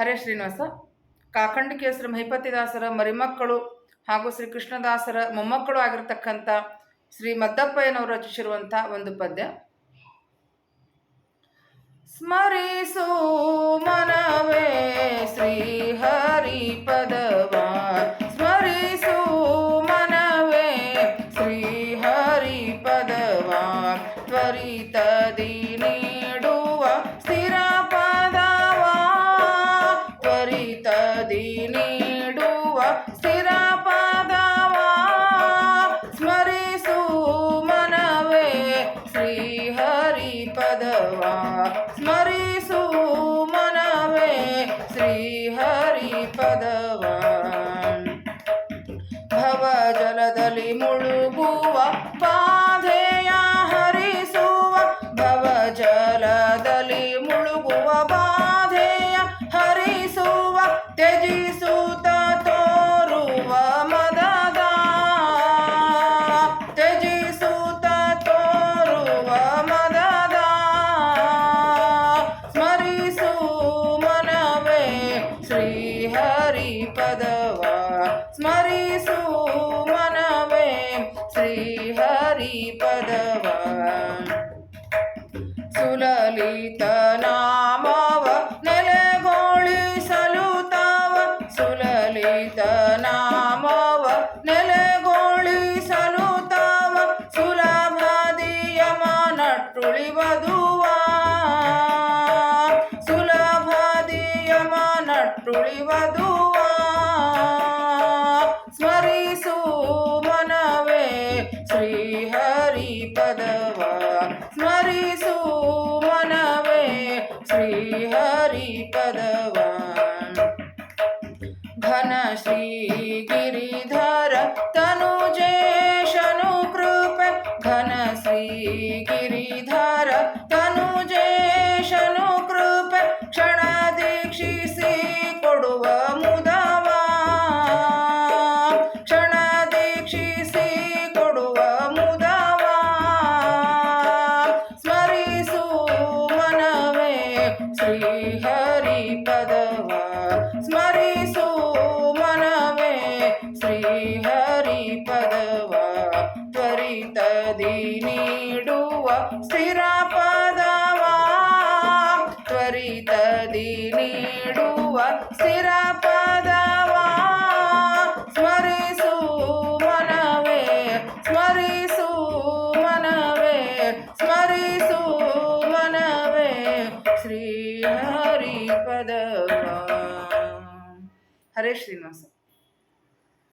ಹರೇ ಶ್ರೀನಿವಾಸ. ಕಾಖಂಡ ಕೇಸರ ಮಹಿಪತಿದಾಸರ, ಮರಿಮಕ್ಕಳು ಹಾಗೂ ಶ್ರೀ ಕೃಷ್ಣದಾಸರ ಮೊಮ್ಮಕ್ಕಳು ಆಗಿರತಕ್ಕಂಥ ಶ್ರೀ ಮದ್ದಪ್ಪಯ್ಯನವರು ರಚಿಸಿರುವಂಥ ಒಂದು ಪದ್ಯ. ಸ್ಮರಿಸು ಮನವೇ ಶ್ರೀ ಹರಿ ಪದವ ಸ್ಮರಿಸು ಮನವೇ ಶ್ರೀ ಹರಿ ಪದವ ತ್ವರಿತ ಹರಿ ಪದವ ಸ್ಮರಿಸು ಮನವೇ ಶ್ರೀ ಹರಿ ಪದವ ಭವ ಜಲದಲ್ಲಿ ಮುಳುಗುವ ಹರಿ ಪದವ ಸ್ಮರಿಸು ಮನವೇ ಶ್ರೀ ಹರಿ ಪದವ ಸುಲಲಿತ ನಾಮವ ನೆಲೆಗೊಳಿಸಲು ತಾವ ಸುಲಲಿತ ನಾಮವ ನೆಲೆಗೊಳಿಸಲು हरि सुवनवे श्रीहरि पदवान्। घन श्रीगिरिधर तनुजेशनु ಶ್ರೀ ಹರಿ ಪದವ ಸ್ಮರಿಸು ಮನವೇ. ಶ್ರೀ ಹರಿ ಪದವ ತ್ವರಿತದಿ ನೀಡುವ ಸ್ಥಿರ ಪದವ. ತ್ವರಿತದಿ ನೀಡುವ ಸ್ಥಿರ решли нас.